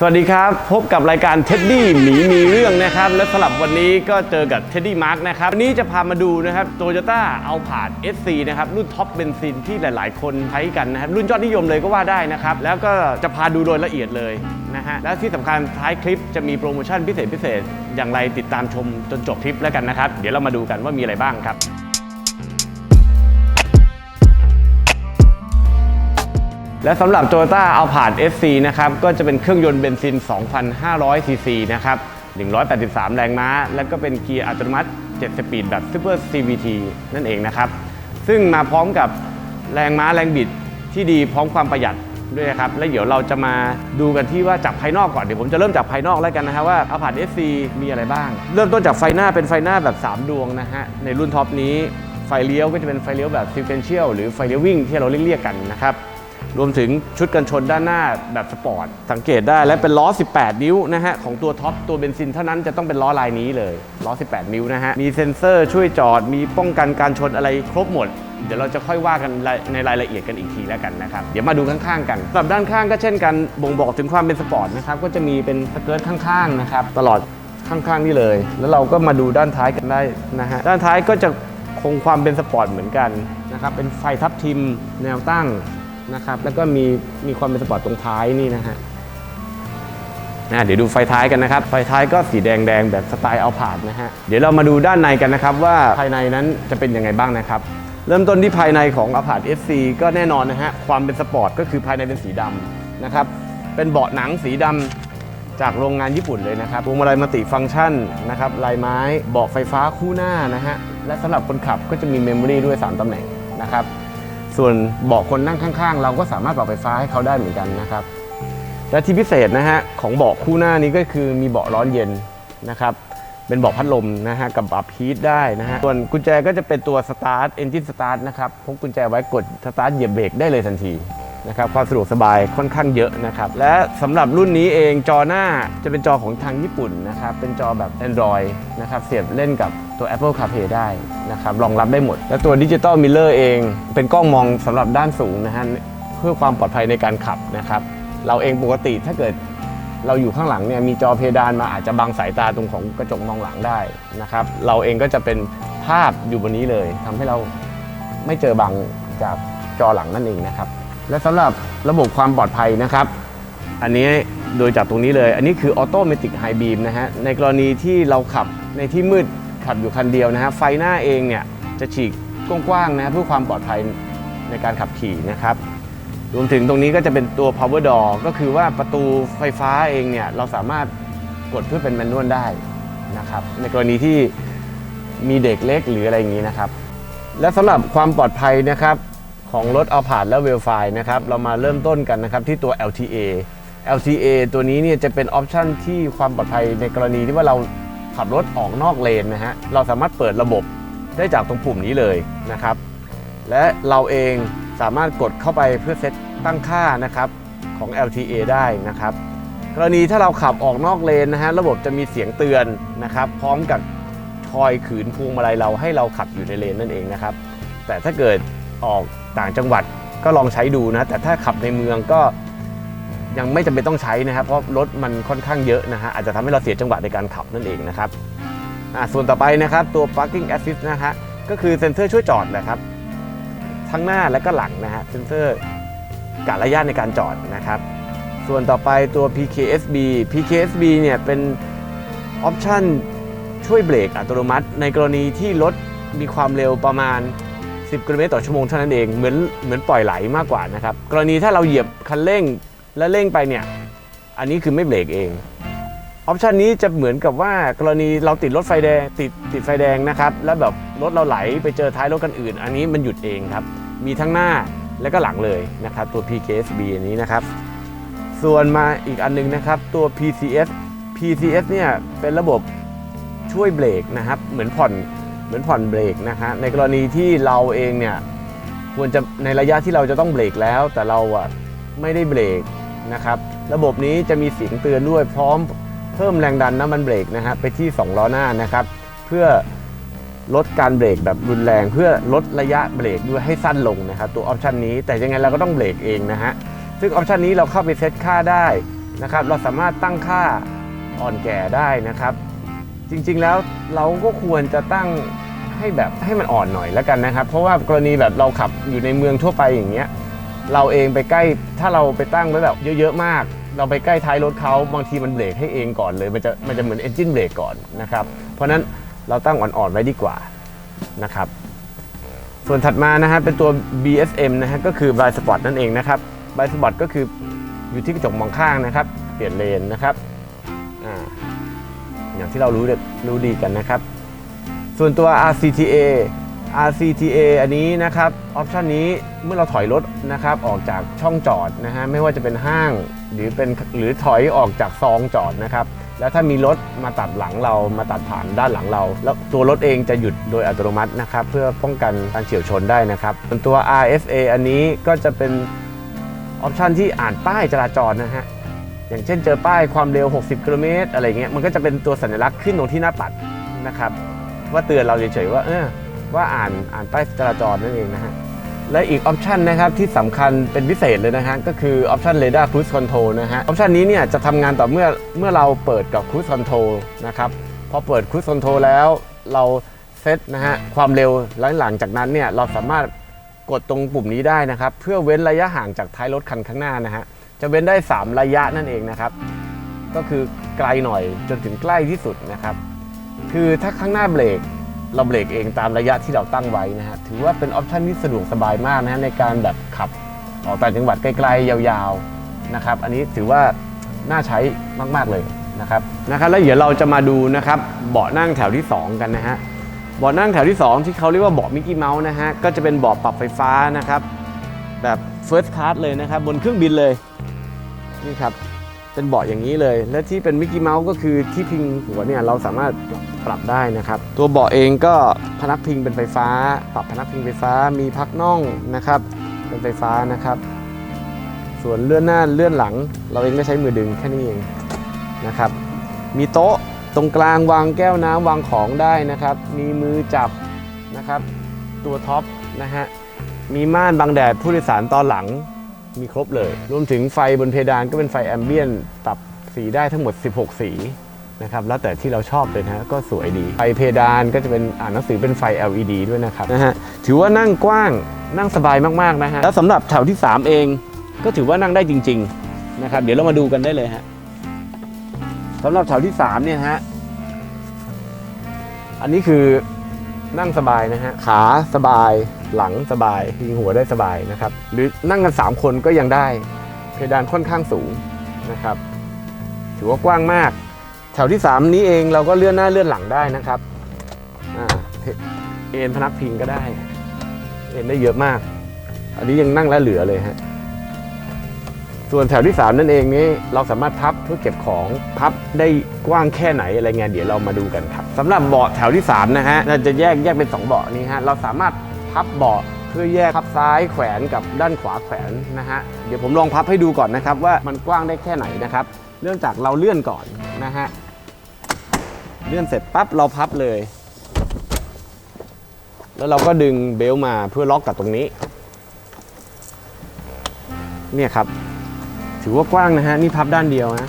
สวัสดีครับพบกับรายการเท็ดดี้หมีมีเรื่องนะครับ และสำหรับวันนี้ก็เจอกับเท็ดดี้มาร์กนะครับวันนี้จะพามาดูนะครับโตโยต้าเอาผาด SC นะครับรุ่นท็อปเบนซินที่หลายๆ คนใช้กันนะครับรุ่นยอดนิยมเลยก็ว่าได้นะครับ แล้วก็จะพาดูโดยละเอียดเลยนะฮะและที่สำคัญท้ายคลิปจะมีโปรโมชั่นพิเศษพิเศษ อย่างไรติดตามชมจนจบคลิปแล้วกันนะครับ เดี๋ยวเรามาดูกันว่ามีอะไรบ้างครับ และสำหรับ Toyota a l p a r d SC นะครับก็จะเป็นเครื่องยนต์เบนซิน 2,500 ซีซีนะครับ 183 แรงม้า แล้วก็เป็นเกียร์อัตโนมัติ 7 สปีดแบบ Super CVT นั่นเองนะครับ ซึ่งมาพร้อมกับแรงม้าแรงบิดที่ดีพร้อมความประหยัดด้วยนะครับ และเดี๋ยวเราจะมาดูกันที่ว่าจากภายนอกก่อน เดี๋ยวผมจะเริ่มจากภายนอกแล้วกันนะฮะว่า a l p a r d SC มีอะไรบ้าง เริ่มต้นจากไฟหน้าเป็นไฟหน้าแบบ 3 ดวงนะฮะ ในรุ่นท็อปนี้ไฟเลี้ยวก็จะเป็นไฟเลี้ยวแบบ sequential หรือไฟเลี้ยววิ่งที่เราเรียกๆกันนะครับ รวมถึงชุดกันชนด้านหน้าแบบสปอร์ต สังเกตได้และเป็นล้อ 18 นิ้วนะฮะ ของตัวท็อปตัวเบนซินเท่านั้นจะต้องเป็นล้อลายนี้เลยล้อ 18 นิ้วนะฮะ มีเซ็นเซอร์ช่วยจอด มีป้องกันการชนอะไรครบหมด เดี๋ยวเราจะค่อยว่ากันในรายละเอียดกันอีกทีแล้วกันนะครับ เดี๋ยวมาดูข้างๆกันสำหรับด้านข้างก็เช่นกันบ่งบอกถึงความเป็นสปอร์ตนะครับก็จะมีเป็นสเกิร์ตข้างๆนะครับตลอดข้างๆนี่เลย แล้วเราก็มาดูด้านท้ายกันได้นะฮะด้านท้ายก็จะคงความเป็นสปอร์ตเหมือนกันนะครับเป็นไฟทับทิมแนวตั้ง นะครับ แล้วก็มีมีความเป็นสปอร์ตตรงท้ายนี่นะฮะนะเดี๋ยวดูไฟท้ายกันนะครับ ไฟท้ายก็สีแดงแดงแบบสไตล์เอาผาดนะฮะ เดี๋ยวเรามาดูด้านในกันนะครับ ว่าภายในนั้นจะเป็นยังไงบ้างนะครับ เริ่มต้นที่ภายในของอ p พาด SC ก็แน่นอนนะฮะ ความเป็นสปอร์ตก็คือภายในเป็นสีดำนะครับ เป็นเบาะหนังสีดำจากโรงงานญี่ปุ่นเลยนะครับพวงมาลัยมัลติฟังก์ชันนะครับ ลายไม้ เบาะไฟฟ้าคู่หน้านะฮะ และสำหรับคนขับก็จะมีเมมโมรีด้วย 3ตำแหน่งนะครับ ส่วนเบาะคนนั่งข้างๆ เราก็สามารถปรับไฟฟ้าให้เขาได้เหมือนกันนะครับ และที่พิเศษนะฮะของเบาะคู่หน้านี้ก็คือมีเบาะร้อนเย็นนะครับเป็นเบาะพัดลมนะฮะกับปรับฮีทได้นะฮะส่วนกุญแจก็จะเป็นตัวสตาร์ทเอนจินสตาร์ทนะครับพกกุญแจไว้กดสตาร์ทเหยียบเบรกได้เลยทันที นะครับความสะดวกสบายค่อนข้างเยอะนะครับและสำหรับรุ่นนี้เองจอหน้าจะเป็นจอของทางญี่ปุ่นนะครับเป็นจอแบบ Android นะครับเสียบเล่นกับตัว Apple CarPlay ได้นะครับรองรับได้หมด และตัวดิจิตอลมิ r เลอร์เองเป็นกล้องมองสำหรับด้านสูงนะฮะเพื่อความปลอดภัยในการขับนะครับเราเองปกติถ้าเกิดเราอยู่ข้างหลังเนี่ยมีจอเพดานมาอาจจะบังสายตาตรงของกระจกมองหลังได้นะครับเราเองก็จะเป็นภาพอยู่บนนี้เลยทำให้เราไม่เจอบังจากจอหลังนั่นเองนะครับ และสำหรับระบบความปลอดภัยนะครับ อันนี้โดยจากตรงนี้เลย อันนี้คือออโตเมติกไฮบีมนะฮะ ในกรณีที่เราขับในที่มืดขับอยู่คันเดียวนะฮะ ไฟหน้าเองเนี่ยจะฉีกกว้างๆนะเพื่อความปลอดภัยในการขับขี่นะครับ รวมถึงตรงนี้ก็จะเป็นตัว power door ก็คือว่าประตูไฟฟ้าเองเนี่ยเราสามารถกดเพื่อเป็นแมนนวลได้นะครับ ในกรณีที่มีเด็กเล็กหรืออะไรอย่างนี้นะครับ และสำหรับความปลอดภัยนะครับ ของรถเอาผาดและเวลไฟนะครับเรามาเริ่มต้นกันนะครับที่ตัว LTA LTA ตัวนี้เนี่ยจะเป็นออปชันที่ความปลอดภัยในกรณีที่ว่าเราขับรถออกนอกเลนนะฮะเราสามารถเปิดระบบได้จากตรงปุ่มนี้เลยนะครับ และเราเองสามารถกดเข้าไปเพื่อเซตตั้งค่านะครับของ LTA ได้นะครับ กรณีถ้าเราขับออกนอกเลนนะฮะระบบจะมีเสียงเตือนนะครับ พร้อมกับคอยขืนพวงมาลัยเราให้เราขับอยู่ในเลนนั่นเองนะครับ แต่ถ้าเกิดออก ต่างจังหวัดก็ลองใช้ดูนะ แต่ถ้าขับในเมืองก็ยังไม่จำเป็นต้องใช้นะครับ เพราะรถมันค่อนข้างเยอะนะฮะอาจจะทำให้เราเสียจังหวะในการขับนั่นเองนะครับอ่าส่วนต่อไปนะครับตัว parking assist นะฮะก็คือเซ็นเซอร์ช่วยจอดนะครับทั้งหน้าและก็หลังนะฮะเซ็นเซอร์กะระยะในการจอดนะครับ ส่วนต่อไปตัว PKSB PKSB เนี่ยเป็นออปชันช่วยเบรกอัตโนมัติ ในกรณีที่รถมีความเร็วประมาณ 10กิโลเมตรต่อชั่วโมงเท่านั้นเองเหมือนเหมือนปล่อยไหลมากกว่านะครับกรณีถ้าเราเหยียบคันเร่งและเร่งไปเนี่ยอันนี้คือไม่เบรกเองออปชันนี้จะเหมือนกับว่ากรณีเราติดรถไฟแดงติดติดไฟแดงนะครับแล้วแบบรถเราไหลไปเจอท้ายรถคันอื่น อันนี้มันหยุดเองครับ มีทั้งหน้าและก็หลังเลยนะครับตัว PKSB อันนี้นะครับ ส่วนมาอีกอันนึงนะครับตัว PCS PCS เนี่ยเป็นระบบช่วยเบรกนะครับเหมือนผ่อน เหมือนผ่อนเบรกนะฮะในกรณีที่เราเองเนี่ยควรจะในระยะที่เราจะต้องเบรกแล้ว แต่เราอะไม่ได้เบรกนะครับระบบนี้จะมีเสียงเตือนด้วยพร้อมเพิ่มแรงดันน้ำมันเบรกนะฮะไปที่2ล้อหน้านะครับเพื่อลดการเบรกแบบรุนแรง เพื่อลดระยะเบรกด้วยให้สั้นลงนะครับตัวออปชันนี้แต่ยังไงเราก็ต้องเบรกเองนะฮะซึ่งออปชันนี้เราเข้าไปเซตค่าได้นะครับเราสามารถตั้งค่าอ่อนแก่ได้นะครับ จริง ๆ แล้วเราก็ควรจะตั้งให้แบบให้มันอ่อนหน่อยแล้วกันนะครับ เพราะว่ากรณีแบบเราขับอยู่ในเมืองทั่วไปอย่างเงี้ยเราเองไปใกล้ถ้าเราไปตั้งไว้แบบเยอะ ๆ มาก เราไปใกล้ท้ายรถเขาบางทีมันเบรกให้เองก่อนเลยมันจะมันจะเหมือนเอนจินเบรกก่อนนะครับ เพราะฉะนั้นเราตั้งอ่อนๆไว้ดีกว่านะครับ ส่วนถัดมานะฮะเป็นตัว BSM นะฮะก็คือ Blind Spot นั่นเองนะครับ Blind Spot ก็คืออยู่ที่กระจกมองข้างนะครับ เปลี่ยนเลนนะครับ อย่างที่เรารู้รู้ดีกันนะครับ ส่วนตัว RCTA RCTA อันนี้นะครับออปชันนี้เมื่อเราถอยรถนะครับออกจากช่องจอดนะฮะไม่ว่าจะเป็นห้างหรือเป็นหรือถอยออกจากซองจอดนะครับแล้วถ้ามีรถมาตัดหลังเรามาตัดผ่านด้านหลังเรา แล้วตัวรถเองจะหยุดโดยอัตโนมัตินะครับเพื่อป้องกันการเฉียวชนได้นะครับส่วนตัว RSA อันนี้ก็จะเป็นออปชันที่อ่านป้ายจราจรนะฮะ อย่างเช่นเจอป้ายความเร็ว 60กิโลเมตรอะไรเงี้ยมันก็จะเป็นตัวสัญลักษณ์ขึ้นตรงที่หน้าปัดนะครับ ว่าเตือนเราเฉยๆว่าเออว่าอ่านอ่านป้ายจราจรนั่นเองนะฮะและอีกออปชันนะครับที่สำคัญเป็นพิเศษเลยนะฮะก็คือออปชัน Radar Cruise Control นะฮะออปชันนี้เนี่ยจะทำงานต่อเมื่อเมื่อเราเปิดกับ Cruise Control นะครับพอเปิด Cruise Control แล้วเราเซตนะฮะความเร็วแล้วหลังจากนั้นเนี่ยเราสามารถกดตรงปุ่มนี้ได้นะครับ เพื่อเว้นระยะห่างจากท้ายรถคันข้างหน้านะฮะ จะเว้นได้ 3 ระยะนั่นเองนะครับ ก็คือไกลหน่อยจนถึงใกล้ที่สุดนะครับ คือถ้าข้างหน้าเบรกเราเบรกเองตามระยะที่เราตั้งไว้นะฮะถือว่าเป็นออปชันที่สะดวกสบายมากนะฮะในการแบบขับออกต่างจังหวัดไกลๆยาวๆนะครับ อันนี้ถือว่าน่าใช้มากๆเลยนะครับนะครับแล้วเดี๋ยวเราจะมาดูนะครับเบาะนั่งแถวที่ 2 กันนะฮะเบาะนั่งแถวที่ 2 ที่เขาเรียกว่าเบาะมิกกี้เมาส์นะฮะก็จะเป็นเบาะปรับไฟฟ้านะครับ แบบ First Class เลยนะครับบนเครื่องบินเลยนี่ครับเป็นเบาะอย่างนี้เลย และที่เป็นมิกกี้เมาส์ก็คือที่พิงหัวเนี่ยเราสามารถปรับได้นะครับ ตัวเบาะเองก็พนักพิงเป็นไฟฟ้า ปรับพนักพิงไฟฟ้ามีพักน่องนะครับ เป็นไฟฟ้านะครับ ส่วนเลื่อนหน้าเลื่อนหลัง เราเองก็ใช้มือดึงแค่นี้เองนะครับ มีโต๊ะตรงกลางวางแก้วน้ำวางของได้นะครับ มีมือจับนะครับ ตัวท็อปนะฮะ มีม่านบังแดดผู้โดยสารตอนหลังมีครบเลย รวมถึงไฟบนเพดานก็เป็นไฟแอมเบียนปรับสีได้ทั้งหมด 16 สีนะครับแล้วแต่ที่เราชอบเลยนะฮะก็สวยดี ไฟเพดานก็จะเป็นอ่านหนังสือเป็นไฟ LED ด้วยนะครับนะฮะถือว่านั่งกว้างนั่งสบายมากๆนะฮะแล้วสำหรับแถวที่ 3 เองก็ถือว่านั่งได้จริง ๆนะครับ เดี๋ยวเรามาดูกันได้เลยฮะสำหรับแถวที่ 3 เนี่ยฮะอันนี้คือนั่งสบายนะฮะขาสบาย หลังสบายพิงหัวได้สบายนะครับ หรือนั่งกัน 3 คนก็ยังได้ เพดานค่อนข้างสูงนะครับ ถือว่ากว้างมากแถวที่ 3 นี้เองเราก็เลื่อนหน้าเลื่อนหลังได้นะครับอเอ็นพนักพิงก็ได้ เอ็นได้เยอะมาก อันนี้ยังนั่งแล้วเหลือเลยฮะส่วนแถวที่ 3 นั่นเองนี้เราสามารถพับเพื่อเก็บของพับได้กว้างแค่ไหนอะไรเงี้ยเดี๋ยวเรามาดูกันครับสำหรับเบาะแถวที่ 3 นะฮะเราจะแยกแยกเป็น 2 เบาะนี้ฮะเราสามารถ พับเบาะเพื่อแยกพับซ้ายแขวนกับด้านขวาแขวนนะฮะเดี๋ยวผมลองพับให้ดูก่อนนะครับ ว่ามันกว้างได้แค่ไหนนะครับ เริ่มจากเราเลื่อนก่อนนะฮะเลื่อนเสร็จปั๊บเราพับเลย แล้วเราก็ดึงเบลต์มาเพื่อล็อกกับตรงนี้ เนี่ยครับ ถือว่ากว้างนะฮะนี่พับด้านเดียวนะ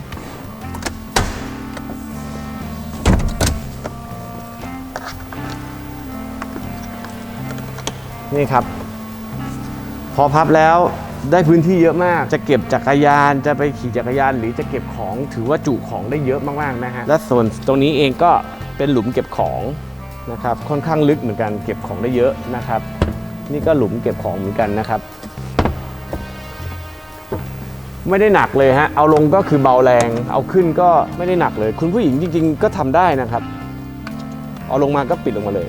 นี่ครับ พอพับแล้วได้พื้นที่เยอะมาก จะเก็บจักรยานจะไปขี่จักรยาน หรือจะเก็บของถือว่าจุของได้เยอะมากๆนะฮะและส่วนตรงนี้เองก็เป็นหลุมเก็บของนะครับค่อนข้างลึกเหมือนกันเก็บของได้เยอะนะครับ นี่ก็หลุมเก็บของเหมือนกันนะครับ ไม่ได้หนักเลยฮะเอาลงก็คือเบาแรง เอาขึ้นก็ไม่ได้หนักเลย คุณผู้หญิงจริง ๆ ก็ทำได้นะครับ เอาลงมาก็ปิดลงมาเลย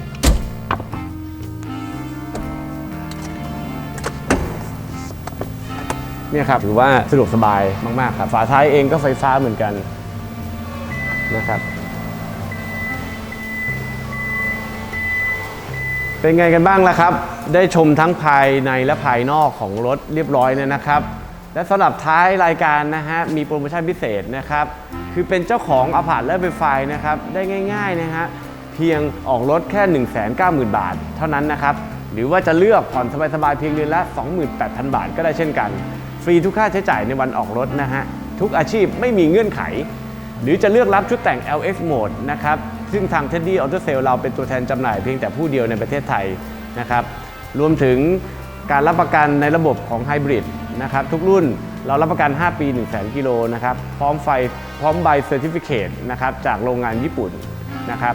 เนี่ยครับถือว่าสะดวกสบายมากๆครับฝาท้ายเองก็ไฟฟ้าเหมือนกันนะครับเป็นไงกันบ้างล่ะครับ ได้ชมทั้งภายในและภายนอกของรถเรียบร้อยเนี่ยนะครับ และสำหรับท้ายรายการนะฮะ มีโปรโมชั่นพิเศษนะครับ คือเป็นเจ้าของอพาร์ตและเบไฟนะครับ ได้ง่ายๆนะฮะ เพียงออกรถแค่ 1 9 0 0 0 0 บาท เท่านั้นนะครับ หรือว่าจะเลือกผ่อนสบายๆเพียงเดือนละ 28,000 บาทก็ได้เช่นกัน ฟรีทุกค่าใช้จ่ายในวันออกรถนะฮะ ทุกอาชีพไม่มีเงื่อนไข หรือจะเลือกรับชุดแต่ง LX Mode นะครับ ซึ่งทาง Teddy Auto Sale เราเป็นตัวแทนจำหน่ายเพียงแต่ผู้เดียวในประเทศไทยนะครับ รวมถึงการรับประกันในระบบของไฮบริดนะครับ ทุกรุ่นเรารับประกัน 5 ปี 1 0 0 0 0 0กิโลนะครับ พร้อมไฟพร้อมใบเซอร์ติฟิเคตนะครับจากโรงงานญี่ปุ่นนะครับ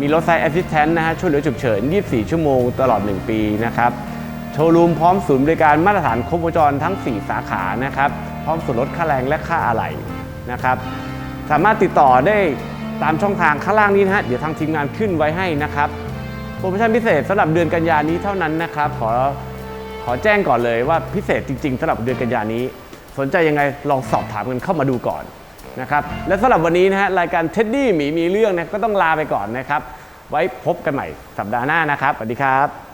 มีรถไซแอสซิสแตนต์นะฮะช่วยเหลือฉุกเฉิน 24 ชั่วโมงตลอด 1 ปีนะครับ โชว์รูมพร้อมศูนย์บริการมาตรฐานครบวงจรทั้ง 4 สาขานะครับ พร้อมส่วนลดค่าแรงและค่าอะไหล่นะครับ สามารถติดต่อได้ตามช่องทางข้างล่างนี้นะฮะเดี๋ยวทางทีมงานขึ้นไว้ให้นะครับโปรโมชั่นพิเศษสำหรับเดือนกันยานี้เท่านั้นนะครับ ขอขอแจ้งก่อนเลยว่าพิเศษจริงๆสำหรับเดือนกันยานี้ สนใจยังไงลองสอบถามกันเข้ามาดูก่อนนะครับและสำหรับวันนี้นะฮะรายการเท็ดดี้หมีมีเรื่องนะก็ต้องลาไปก่อนนะครับ ไว้พบกันใหม่สัปดาห์หน้านะครับสวัสดีครับ